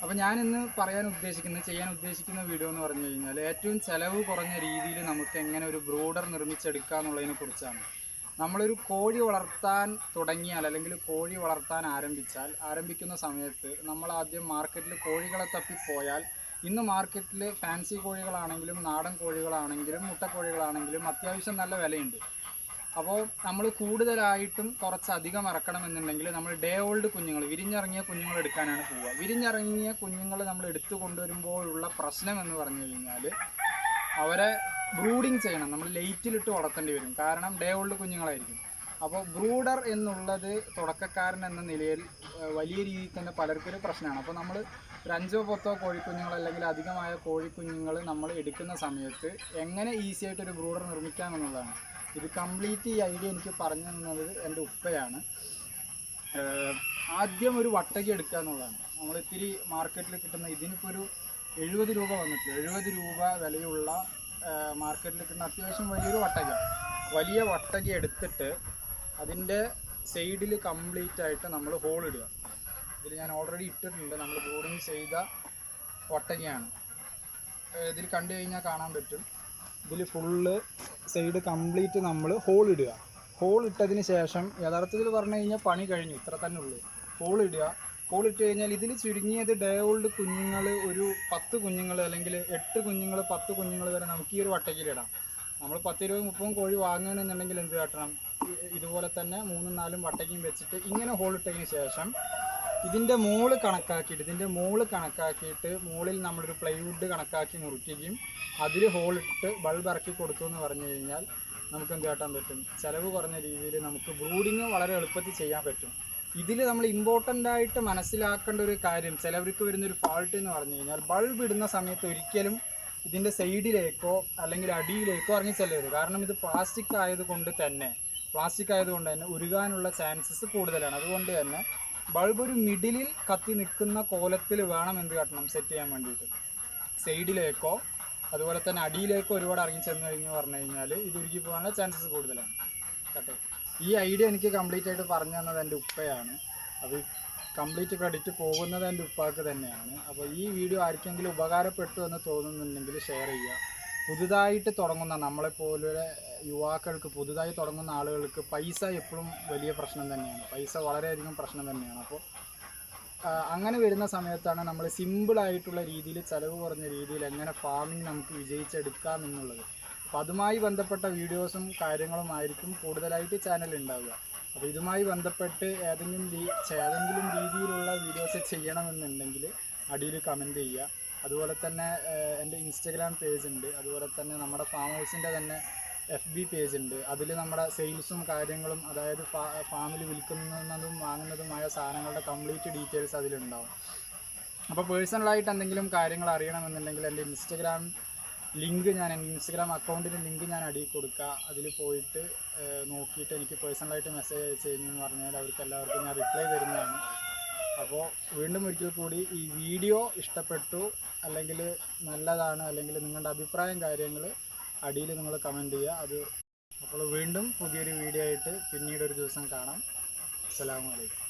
അപ്പോൾ ഞാൻ ഇന്ന് പറയാൻ ഉദ്ദേശിക്കുന്ന ചെയ്യാൻ ഉദ്ദേശിക്കുന്ന വീഡിയോ എന്ന് പറഞ്ഞു കഴിഞ്ഞാൽ ഏറ്റവും ചിലവ് കുറഞ്ഞ രീതിയിൽ നമുക്ക് എങ്ങനെ ഒരു ബ്രൂഡർ നിർമ്മിച്ചെടുക്കുക എന്നുള്ളതിനെ കുറിച്ചാണ്. നമ്മളൊരു കോഴി വളർത്താൻ തുടങ്ങിയാൽ അല്ലെങ്കിൽ കോഴി വളർത്താൻ ആരംഭിച്ചാൽ ആരംഭിക്കുന്ന സമയത്ത് നമ്മൾ ആദ്യം മാർക്കറ്റിൽ കോഴികളെ തപ്പിപ്പോയാൽ ഇന്ന് മാർക്കറ്റിൽ ഫാൻസി കോഴികളാണെങ്കിലും നാടൻ കോഴികളാണെങ്കിലും മുട്ടക്കോഴികളാണെങ്കിലും അത്യാവശ്യം നല്ല വിലയുണ്ട്. അപ്പോൾ നമ്മൾ കൂടുതലായിട്ടും കുറച്ചധികം ഇറക്കണമെന്നുണ്ടെങ്കിൽ നമ്മൾ ഡേ ഓൾഡ് കുഞ്ഞുങ്ങൾ വിരിഞ്ഞിറങ്ങിയ കുഞ്ഞുങ്ങൾ എടുക്കാനാണ് പോവുക. വിരിഞ്ഞിറങ്ങിയ കുഞ്ഞുങ്ങൾ നമ്മൾ എടുത്തു കൊണ്ടുവരുമ്പോഴുള്ള പ്രശ്നം എന്ന് പറഞ്ഞു കഴിഞ്ഞാൽ അവരെ ബ്രൂഡിങ് ചെയ്യണം. നമ്മൾ ലൈറ്റിലിട്ട് വളർത്തേണ്ടി വരും. കാരണം ഡേ ഓൾഡ് കുഞ്ഞുങ്ങളായിരിക്കും. അപ്പോൾ ബ്രൂഡർ എന്നുള്ളത് തുടക്കക്കാരൻ എന്ന നിലയിൽ വലിയ രീതിയിൽ തന്നെ പലർക്കും ഒരു പ്രശ്നമാണ്. അപ്പോൾ നമ്മൾ ഒരു അഞ്ചോ പത്തോ കോഴിക്കുഞ്ഞുങ്ങൾ അല്ലെങ്കിൽ അധികമായ കോഴിക്കുഞ്ഞുങ്ങൾ നമ്മൾ എടുക്കുന്ന സമയത്ത് എങ്ങനെ ഈസി ആയിട്ട് ഒരു ബ്രൂഡർ നിർമ്മിക്കാം എന്നുള്ളതാണ് ഇത് കംപ്ലീറ്റ് ഈ ഐഡിയ എനിക്ക് പറഞ്ഞു തന്നത് എന്റെ ഉപ്പയാണ്. ആദ്യം ഒരു വട്ടകി എടുക്കുക എന്നുള്ളതാണ്. നമ്മൾ ഇത്തിരി മാർക്കറ്റിൽ കിട്ടുന്ന ഇതിനിപ്പോൾ ഒരു എഴുപത് രൂപ വന്നിട്ട് എഴുപത് രൂപ വിലയുള്ള മാർക്കറ്റിൽ കിട്ടുന്ന അത്യാവശ്യം വലിയൊരു വട്ടക വലിയ വട്ടക എടുത്തിട്ട് അതിന്റെ സൈഡിൽ കംപ്ലീറ്റ് ആയിട്ട് നമ്മൾ ഹോൾ ഇടുക. ഇതിൽ ഞാൻ ഓൾറെഡി ഇട്ടിട്ടുണ്ട്. നമ്മൾ ബോർഡിങ് ചെയ്ത വട്ടകയാണ് ഇതിൽ കണ്ടു കഴിഞ്ഞാൽ കാണാൻ പറ്റും. ഇതിൽ ഫുള്ള് സൈഡ് കംപ്ലീറ്റ് നമ്മൾ ഹോൾ ഇടുക. ഹോൾ ഇട്ടതിന് ശേഷം യഥാർത്ഥത്തിൽ പറഞ്ഞു കഴിഞ്ഞാൽ പണി കഴിഞ്ഞു. ഇത്ര തന്നെ ഉള്ളൂ. ഹോൾ ഇടുക. ഹോൾ ഇട്ട് കഴിഞ്ഞാൽ ഇതിൽ ചുരുങ്ങിയത് ഡേ ഓൾഡ് കുഞ്ഞുങ്ങൾ ഒരു പത്ത് കുഞ്ഞുങ്ങൾ അല്ലെങ്കിൽ എട്ട് കുഞ്ഞുങ്ങൾ പത്ത് കുഞ്ഞുങ്ങൾ വരെ നമുക്ക് ഈ ഒരു വട്ടക്കിലിടാം നമ്മൾ പത്ത് ഇരുപത് മുപ്പതും കോഴി വാങ്ങുകയാണെന്നുണ്ടെങ്കിൽ എന്ത് കാട്ടണം? ഇതുപോലെ തന്നെ മൂന്നും നാലും വട്ടയ്ക്കും വെച്ചിട്ട് ഇങ്ങനെ ഹോൾ ഇട്ടതിന് ശേഷം ഇതിന്റെ മോൾ കണക്കാക്കിയിട്ട് ഇതിന്റെ മോൾ കണക്കാക്കിയിട്ട് മുകളിൽ നമ്മളൊരു പ്ലൈവുഡ് കണക്കാക്കി മുറിക്കുകയും അതിൽ ഹോളിട്ട് ബൾബ് ഇറക്കി കൊടുത്തു എന്ന് പറഞ്ഞു കഴിഞ്ഞാൽ നമുക്ക് എന്ത് കാട്ടാൻ പറ്റും? ചിലവ് കുറഞ്ഞ രീതിയിൽ നമുക്ക് ബ്രൂഡിങ് വളരെ എളുപ്പത്തിൽ ചെയ്യാൻ പറ്റും. ഇതിൽ നമ്മൾ ഇമ്പോർട്ടന്റ് ആയിട്ട് മനസ്സിലാക്കേണ്ട ഒരു കാര്യം ചിലവർക്ക് വരുന്നൊരു ഫാൾട്ട് എന്ന് പറഞ്ഞു കഴിഞ്ഞാൽ ബൾബ് ഇടുന്ന സമയത്ത് ഒരിക്കലും ഇതിന്റെ സൈഡിലേക്കോ അല്ലെങ്കിൽ അടിയിലേക്കോ ഇറങ്ങി ചെല്ലരുത്. കാരണം ഇത് പ്ലാസ്റ്റിക് ആയതുകൊണ്ട് തന്നെ പ്ലാസ്റ്റിക് ആയതുകൊണ്ട് തന്നെ ഉരുകാനുള്ള ചാൻസസ് കൂടുതലാണ്. അതുകൊണ്ട് തന്നെ ബൾബ് ഒരു മിഡിലിൽ കത്തി നിൽക്കുന്ന കോലത്തിൽ വേണം എന്ത് കാട്ടണം? സെറ്റ് ചെയ്യാൻ വേണ്ടിയിട്ട്. സൈഡിലേക്കോ അതുപോലെ തന്നെ അടിയിലേക്കോ ഒരുപാട് ഇറങ്ങി ചെന്ന് കഴിഞ്ഞ് പറഞ്ഞു കഴിഞ്ഞാൽ ഇത് ഉരുക്കി പോകാനുള്ള ചാൻസസ് കൂടുതലാണ്. കട്ടെ. ഈ ഐഡിയ എനിക്ക് കംപ്ലീറ്റ് ആയിട്ട് പറഞ്ഞു തന്നത് എന്റെ ഉപ്പയാണ്. അത് കംപ്ലീറ്റ് ക്രെഡിറ്റ് പോകുന്നത് എന്റെ ഉപ്പാക്ക് തന്നെയാണ്. അപ്പോൾ ഈ വീഡിയോ ആർക്കെങ്കിലും ഉപകാരപ്പെട്ടു എന്ന് തോന്നുന്നുണ്ടെങ്കിൽ ഷെയർ ചെയ്യുക. പുതുതായിട്ട് തുടങ്ങുന്ന നമ്മളെപ്പോലെ യുവാക്കൾക്ക് പുതുതായി തുടങ്ങുന്ന ആളുകൾക്ക് പൈസ എപ്പോഴും വലിയ പ്രശ്നം തന്നെയാണ്. പൈസ വളരെയധികം പ്രശ്നം തന്നെയാണ്. അപ്പോൾ അങ്ങനെ വരുന്ന സമയത്താണ് നമ്മൾ സിമ്പിളായിട്ടുള്ള രീതിയിൽ ചിലവ് കുറഞ്ഞ രീതിയിൽ എങ്ങനെ ഫാമിംഗ് നമുക്ക് വിജയിച്ചെടുക്കാം എന്നുള്ളത്. അപ്പോൾ അതുമായി ബന്ധപ്പെട്ട വീഡിയോസും കാര്യങ്ങളും ആയിരിക്കും കൂടുതലായിട്ട് ചാനൽ ഉണ്ടാവുക അപ്പോൾ ഇതുമായി ബന്ധപ്പെട്ട് ഏതെങ്കിലും ഏതെങ്കിലും രീതിയിലുള്ള വീഡിയോസ് ചെയ്യണമെന്നുണ്ടെങ്കിൽ അടിയിൽ കമന്റ് ചെയ്യുക. അതുപോലെ തന്നെ എന്റെ ഇൻസ്റ്റഗ്രാം പേജ് ഉണ്ട്. അതുപോലെ തന്നെ നമ്മുടെ ഫാം ഹൗസിന്റെ തന്നെ എഫ് ബി പേജ് ഉണ്ട്. അതിൽ നമ്മുടെ സെയിൽസും കാര്യങ്ങളും അതായത് ഫാമിൽ വിൽക്കുന്നതും വാങ്ങുന്നതുമായ സാധനങ്ങളുടെ കംപ്ലീറ്റ് ഡീറ്റെയിൽസ് അതിലുണ്ടാവും. അപ്പോൾ പേഴ്സണലായിട്ട് എന്തെങ്കിലും കാര്യങ്ങൾ അറിയണമെന്നുണ്ടെങ്കിൽ എന്റെ ഇൻസ്റ്റഗ്രാം ലിങ്ക് ഞാൻ എന്റെ ഇൻസ്റ്റഗ്രാം അക്കൗണ്ടിന്റെ ലിങ്ക് ഞാൻ അടിയിൽ കൊടുക്കുക. അതിൽ പോയിട്ട് നോക്കിയിട്ട് എനിക്ക് പേഴ്സണലായിട്ട് മെസ്സേജ് അയച്ചു കഴിഞ്ഞെന്ന് പറഞ്ഞാൽ അവർക്ക് എല്ലാവർക്കും ഞാൻ റിപ്ലൈ തരുന്നതാണ്. അപ്പോൾ വീണ്ടും ഒരിക്കൽ കൂടി ഈ വീഡിയോ ഇഷ്ടപ്പെട്ടു അല്ലെങ്കിൽ നല്ലതാണ് അല്ലെങ്കിൽ നിങ്ങളുടെ അഭിപ്രായം കാര്യങ്ങൾ അടിയിൽ നിങ്ങൾ കമന്റ് ചെയ്യുക. അത് അപ്പോൾ വീണ്ടും പുതിയൊരു വീഡിയോ ആയിട്ട് പിന്നീട് ഒരു ദിവസം കാണാം. അസ്സലാമു അലൈക്കും.